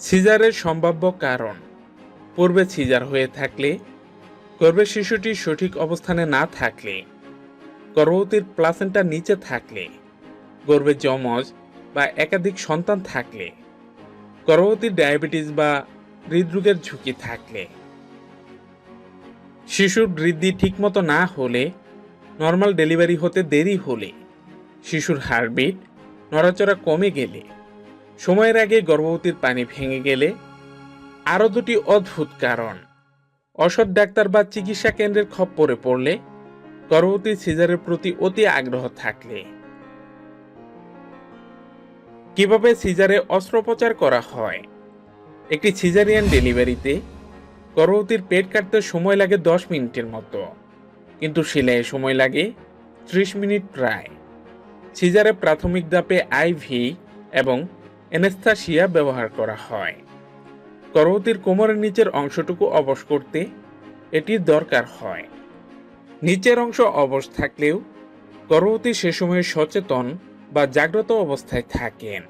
সিজারের সম্ভাব্য কারণ। পূর্বে সিজার হয়ে থাকলে গর্ভের শিশুটি সঠিক অবস্থানে না থাকলে, গর্ভবতীর প্লাসেন্টা নিচে থাকলে, গর্ভে যমজ বা একাধিক সন্তান থাকলে, গর্ভবতীর ডায়াবেটিস বা হৃদরোগের ঝুঁকি থাকলে। শিশুর বৃদ্ধি ঠিকমতো না হলে, নর্মাল ডেলিভারি হতে দেরি হলে, শিশুর হার্টবিট নড়াচড়া কমে গেলে সময়ের আগে গর্ভবতীর পানি ভেঙে গেলে আরও দুটি অদ্ভুত কারণ। অসৎ ডাক্তার বা চিকিৎসা কেন্দ্রের খপ্পরে পড়লে গর্ভবতী সিজারের প্রতি অতি আগ্রহ থাকলে। কীভাবে সিজারে অস্ত্রোপচার করা হয়? একটি সিজারিয়ান ডেলিভারিতে গর্ভবতীর পেট কাটতে সময় লাগে দশ মিনিটের মতো, কিন্তু সেলাইয়ে সময় লাগে ত্রিশ মিনিট প্রায়। সিজারে প্রাথমিক ধাপে আইভি এবং এনেস্থাসিয়া ব্যবহার করা হয়। গর্ভবতীর কোমরের নিচের অংশটুকু অবশ করতে এটির দরকার হয়। নিচের অংশ অবশ থাকলেও গর্ভবতী সে সময় সচেতন বা জাগ্রত অবস্থায় থাকেন।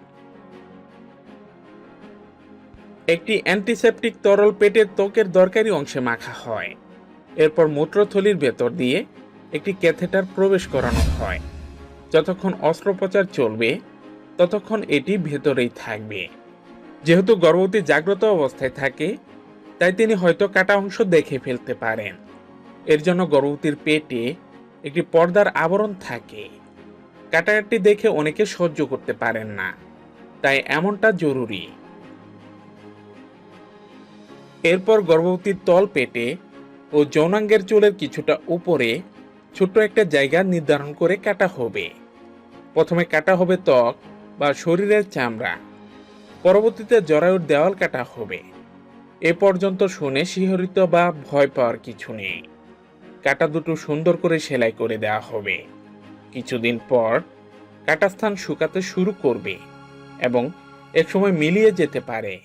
একটি অ্যান্টিসেপটিক তরল পেটের ত্বকের দরকারি অংশে মাখা হয়। এরপর মূত্রথলির ভেতর দিয়ে একটি ক্যাথেটার প্রবেশ করানো হয়। যতক্ষণ অস্ত্রোপচার চলবে ততক্ষণ এটি ভেতরেই থাকবে। যেহেতু গর্ভবতী জাগ্রত অবস্থায় থাকে, তাই তিনি হয়তো কাটা অংশ দেখে ফেলতে পারেন। এর জন্য গর্ভবতীর পেটে একটি পর্দার আবরণ থাকে। কাটাকাটি দেখে অনেকে সহ্য করতে পারেন না, তাই এমনটা জরুরি। এরপর গর্ভবতীর তল পেটে ও যৌনাঙ্গের চুলের কিছুটা উপরে ছোট্ট একটা জায়গা নির্ধারণ করে কাটা হবে। প্রথমে কাটা হবে ত্বক বা শরীরের চামড়া। পরবর্তীতে জরায়ুর দেওয়াল কাটা হবে। এ পর্যন্ত শুনে শিহরিত বা ভয় পাওয়ার কিছু নেই। কাটা দুটো সুন্দর করে সেলাই করে দেওয়া হবে। কিছুদিন পর কাটা স্থান শুকাতে শুরু করবে এবং একসময় মিলিয়ে যেতে পারে।